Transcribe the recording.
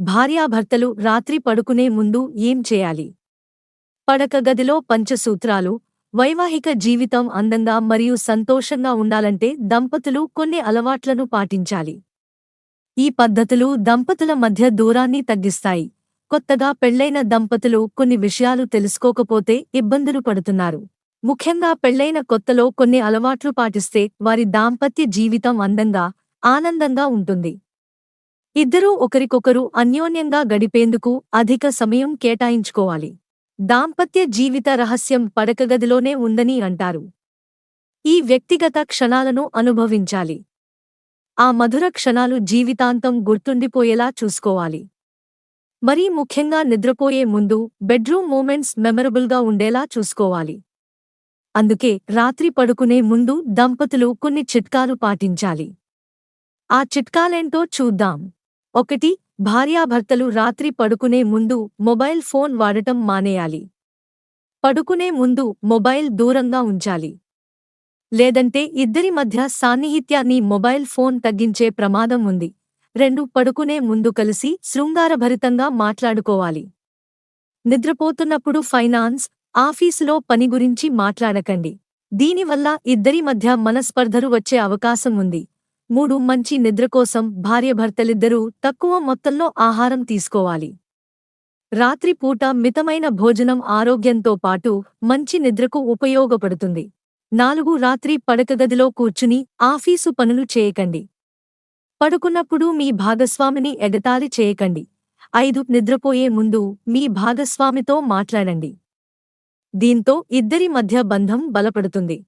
భార్యాభర్తలు రాత్రి పడుకునే ముందు ఏం చేయాలి? పడక గదిలో పంచసూత్రాలు వైవాహిక జీవితం అందంగా మరియు సంతోషంగా ఉండాలంటే దంపతులు కొన్ని అలవాట్లను పాటించాలి. ఈ పద్ధతులు దంపతుల మధ్య దూరాన్ని తగ్గిస్తాయి. కొత్తగా పెళ్ళైన దంపతులు కొన్ని విషయాలు తెలుసుకోకపోతే ఇబ్బందులు పడుతున్నారు. ముఖ్యంగా పెళ్ళైన కొత్తలో కొన్ని అలవాట్లు పాటిస్తే వారి దాంపత్య జీవితం అందంగా ఆనందంగా ఉంటుంది. ఇద్దరూ ఒకరికొకరు అన్యోన్యంగా గడిపేందుకు అధిక సమయం కేటాయించుకోవాలి. దాంపత్య జీవిత రహస్యం పడకగదిలోనే ఉందని అంటారు. ఈ వ్యక్తిగత క్షణాలను అనుభవించాలి. ఆ మధుర క్షణాలు జీవితాంతం గుర్తుండిపోయేలా చూసుకోవాలి. మరీ ముఖ్యంగా నిద్రపోయే ముందు బెడ్రూమ్ మూమెంట్స్ మెమరబుల్గా ఉండేలా చూసుకోవాలి. అందుకే రాత్రి పడుకునే ముందు దంపతులు కొన్ని చిట్కాలు పాటించాలి. ఆ చిట్కాలేంటో చూద్దాం. ఒకటి భార్యాభర్తలు రాత్రి పడుకునే ముందు మొబైల్ ఫోన్ వాడటం మానేయాలి. పడుకునే ముందు మొబైల్ దూరంగా ఉంచాలి. లేదంటే ఇద్దరి మధ్య సాన్నిహిత్యాన్ని మొబైల్ ఫోన్ తగ్గించే ప్రమాదం ఉంది. రెండు పడుకునే ముందు కలిసి శృంగారభరితంగా మాట్లాడుకోవాలి. నిద్రపోతున్నప్పుడు ఫైనాన్స్ ఆఫీసులో పని గురించి మాట్లాడకండి. దీనివల్ల ఇద్దరి మధ్య మనస్పర్ధలు వచ్చే అవకాశం ఉంది. మూడు మంచి నిద్ర కోసం భార్యభర్తలిద్దరూ తక్కువ మొత్తంలో ఆహారం తీసుకోవాలి. రాత్రిపూట మితమైన భోజనం ఆరోగ్యంతో పాటు మంచి నిద్రకు ఉపయోగపడుతుంది. నాలుగు రాత్రి పడకగదిలో కూర్చుని ఆఫీసు పనులు చేయకండి. పడుకున్నప్పుడు మీ భాగస్వామిని ఎగతాళి చేయకండి. ఐదు నిద్రపోయే ముందు మీ భాగస్వామితో మాట్లాడండి. దీంతో ఇద్దరి మధ్య బంధం బలపడుతుంది.